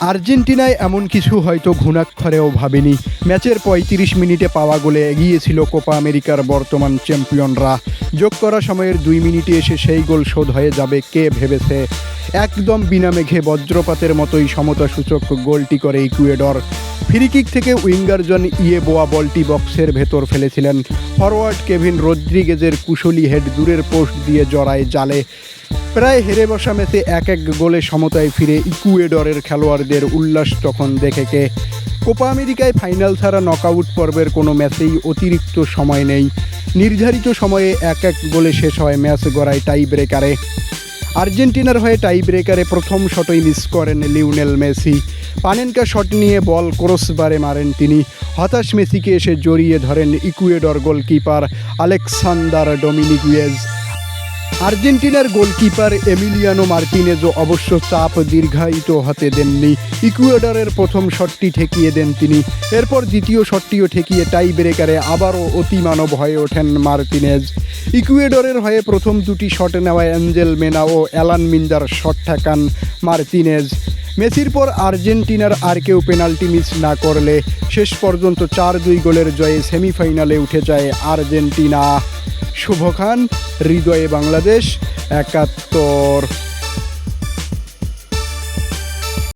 আর্জেন্টিনায় এমন কিছু হয়তো ঘুণাক্ষরেও ভাবেনি। ম্যাচের পঁয়ত্রিশ মিনিটে পাওয়া গোলে এগিয়েছিল কোপা আমেরিকার বর্তমান চ্যাম্পিয়নরা। যোগ করা সময়ের দুই মিনিটে এসে সেই গোল শোধ হয়ে যাবে, কে ভেবেছে? একদম বিনা মেঘে বজ্রপাতের মতোই সমতা সূচক গোলটি করে ইকুয়েডর। ফ্রিকিক থেকে উইঙ্গারজন ইয়ে বোয়া বলটি বক্সের ভেতর ফেলেছিলেন। ফরওয়ার্ড কেভিন রদ্রিগেজের কুশলী হেড দূরের পোস্ট দিয়ে জড়ায় জালে। প্রায় হেরে বসা ম্যাচে এক এক গোলে সমতায় ফিরে ইকুয়েডরের খেলোয়াড়দের উল্লাস তখন দেখে কে। কোপা আমেরিকায় ফাইনাল ছাড়া নকআউট পর্বের কোনো ম্যাচেই অতিরিক্ত সময় নেই। নির্ধারিত সময়ে এক এক গোলে শেষ হয় ম্যাচ গড়ায় টাই ব্রেকারে আর্জেন্টিনার হয়ে টাই ব্রেকারে প্রথম শটই মিস করেন লিওনেল মেসি। পানেনকা শট নিয়ে বল ক্রসবারে মারেন তিনি। হতাশ মেসিকে এসে জড়িয়ে ধরেন ইকুয়েডর গোলকিপার আলেকসান্দার ডোমিনিগুয়েজ। আর্জেন্টিনার গোলকিপার এমিলিয়ানো মার্টিনেজও অবশ্য চাপ দীর্ঘায়িত হতে দেননি। ইকুয়েডরের প্রথম শটটি ঠেকিয়ে দেন তিনি। এরপর দ্বিতীয় শটটিও ঠেকিয়ে টাই ব্রেকারে আবারও অতিমানব হয়ে ওঠেন মার্টিনেজ। ইকুয়েডরের হয়ে প্রথম দুটি শট নেওয়া অ্যাঞ্জেল মেনা ও অ্যালান মিন্দার শট ঠেকান মার্টিনেজ। মেসির পর আর্জেন্টিনার আর কেউ পেনাল্টি মিস না করলে শেষ পর্যন্ত চার দুই গোলের জয়ে সেমিফাইনালে উঠে যায় আর্জেন্টিনা। শুভ খান হৃদয়ে বাংলাদেশ একাত্তর।